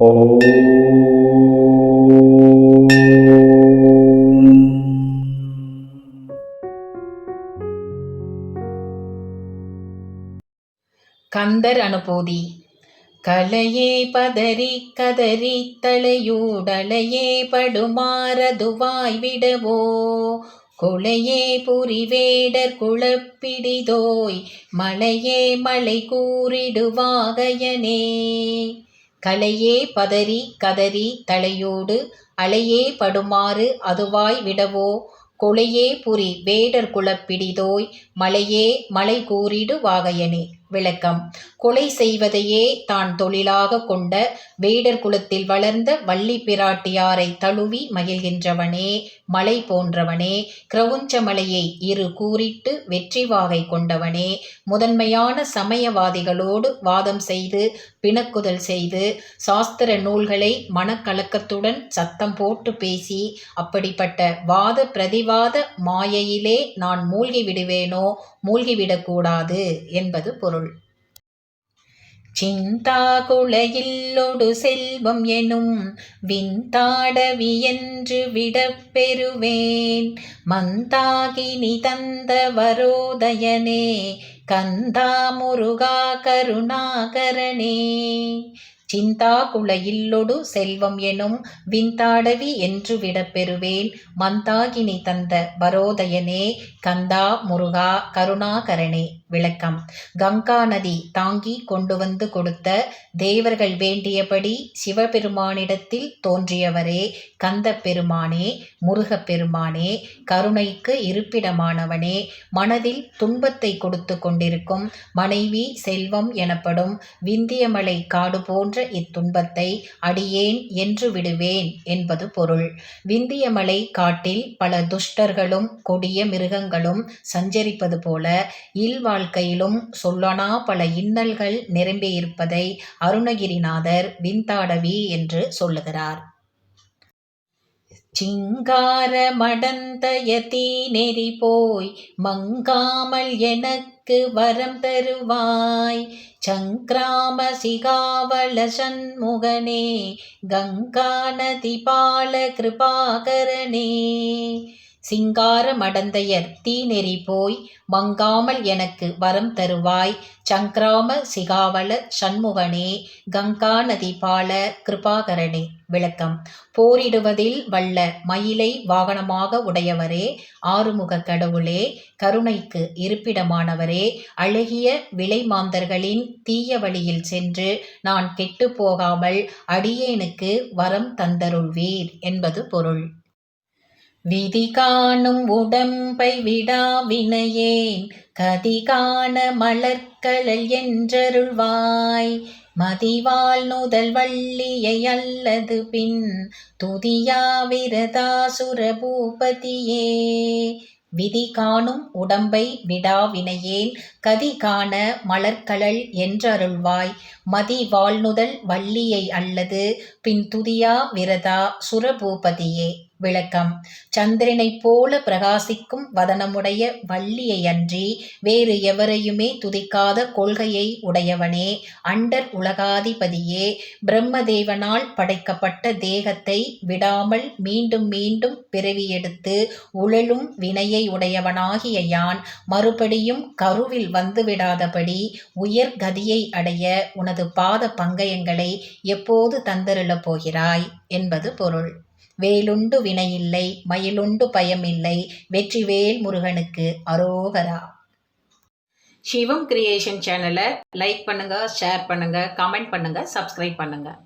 கந்தர் அனுபூதி. கலையே பதறி கதறி தலையூடலையே படுமாறதுவாய் விடவோ குளையே புரிவேடர் குழப்பிடிதோய் மலையே மலை கூறிடுவாகையனே? கலையே பதறி கதறி தலையோடு அலையே படுமாறு அதுவாய் விடவோ? கொலையே புரி வேடர் குலப்பிடிதோய் மலையே மலை கூறிடு வாகையனே. விளக்கம். கொலை செய்வதையே தான் தொழிலாக கொண்ட வேடர் குலத்தில் வளர்ந்த வள்ளி பிராட்டியாரை தழுவி மகிழ்கின்றவனே மலை போன்றவனே கிரவுஞ்ச மலையை இரு கூறிட்டு வெற்றி வாகை கொண்டவனே முதன்மையான சமயவாதிகளோடு வாதம் செய்து பிணக்குதல் செய்து சாஸ்திர நூல்களை மனக்கலக்கத்துடன் சத்தம் போட்டு பேசி அப்படிப்பட்ட வாத பிரதிவாத மாயையிலே நான் மூழ்கி விடுவேனோ மூழ்கிவிடக்கூடாது என்பது பொருள். சிந்தாகுளையில்லொடு செல்வம் எனும் விந்தாடவியன்று விடப்பெறுவேன். மந்தாகினி தந்த வரோதயனே கந்தா முருகா கருணாகரனே. சிந்தாகுல இல்லொடு செல்வம் எனும் விந்தாடவி என்று விடப்பெறுவேன். மந்தாகினி தந்த வரோதயனே கந்தா முருகா கருணாகரனே. விளக்கம். கங்கா நதி தாங்கி கொண்டு வந்து கொடுத்த தேவர்கள் வேண்டியபடி சிவபெருமானிடத்தில் தோன்றியவரே கந்த பெருமானே முருகப் பெருமானே கருணைக்கு இருப்பிடமானவனே. மனதில் துன்பத்தை கொடுத்து கொண்டிருக்கும் மனைவி செல்வம் எனப்படும் விந்தியமலை காடு போன்ற இத்துன்பத்தை அடியேன் என்று விடுவேன் என்பது பொருள். விந்தியமலை காட்டில் பல துஷ்டர்களும் கொடிய மிருகங்களும் சஞ்சரிப்பது போல இல்வாழ்க்கையிலும் சொல்லனா பல இன்னல்கள் நிரம்பியிருப்பதை அருணகிரிநாதர் விந்தாடவி என்று சொல்லுகிறார். சிங்கார மடந்தயதி நெறி போய் மங்காமல் எனக்கு வரம் தருவாய். சங்கிராம சிகாவல சண்முகனே கங்கா நதி பால கிருபாகரனே. சிங்கார மடந்தையர் தீநெறி போய் மங்காமல் எனக்கு வரம் தருவாய். சங்கிராம சிகாவல சண்முகனே கங்கா நதி பால கிருபாகரனே. விளக்கம். போரிடுவதில் வல்ல மயிலை வாகனமாக உடையவரே ஆறுமுக கடவுளே கருணைக்கு இருப்பிடமானவரே அழகிய விலை மாந்தர்களின் தீய வழியில் சென்று நான் கெட்டு போகாமல் அடியேனுக்கு வரம் தந்தருள்வீர் என்பது பொருள். விதி காணும் உடம்பை விடாவினையேன் கதி காண மலர்கழல் என்றருள்வாய். மதிவால் நுதல் வள்ளியை அல்லது பின் துதியா விரதாசுர பூபதியே விதி காணும் உடம்பை விடாவினையேன் கதி காண மலர்கழல் என்றருள்வாய். மதி வாழ்நுதல் வள்ளியை அல்லது பின் துதியா விரதா சுரபூபதியே. விளக்கம். சந்திரனைப் போல பிரகாசிக்கும் வதனமுடைய வள்ளியை அன்றி வேறு எவரையுமே துதிக்காத கொள்கையை உடையவனே. அண்டர் உலகாதிபதியே பிரம்மதேவனால் படைக்கப்பட்ட தேகத்தை விடாமல் மீண்டும் மீண்டும் பிறவியெடுத்து உழலும் வினையை உடையவனாகிய யான் மறுபடியும் கருவில் வந்துவிடாதபடி உயர் கதியை அடைய உனது பாத பங்கயங்களை எப்போது தந்தருளப் போகிறாய்? என்பது பொருள். வேலுண்டு வினையில்லை மயிலுண்டு பயமில்லை வெற்றிவேல் முருகனுக்கு அரோகரா. சிவம் கிரியேஷன் சேனலை லைக் பண்ணுங்கள் ஷேர் பண்ணுங்கள் கமெண்ட் பண்ணுங்கள் சப்ஸ்கிரைப் பண்ணுங்கள்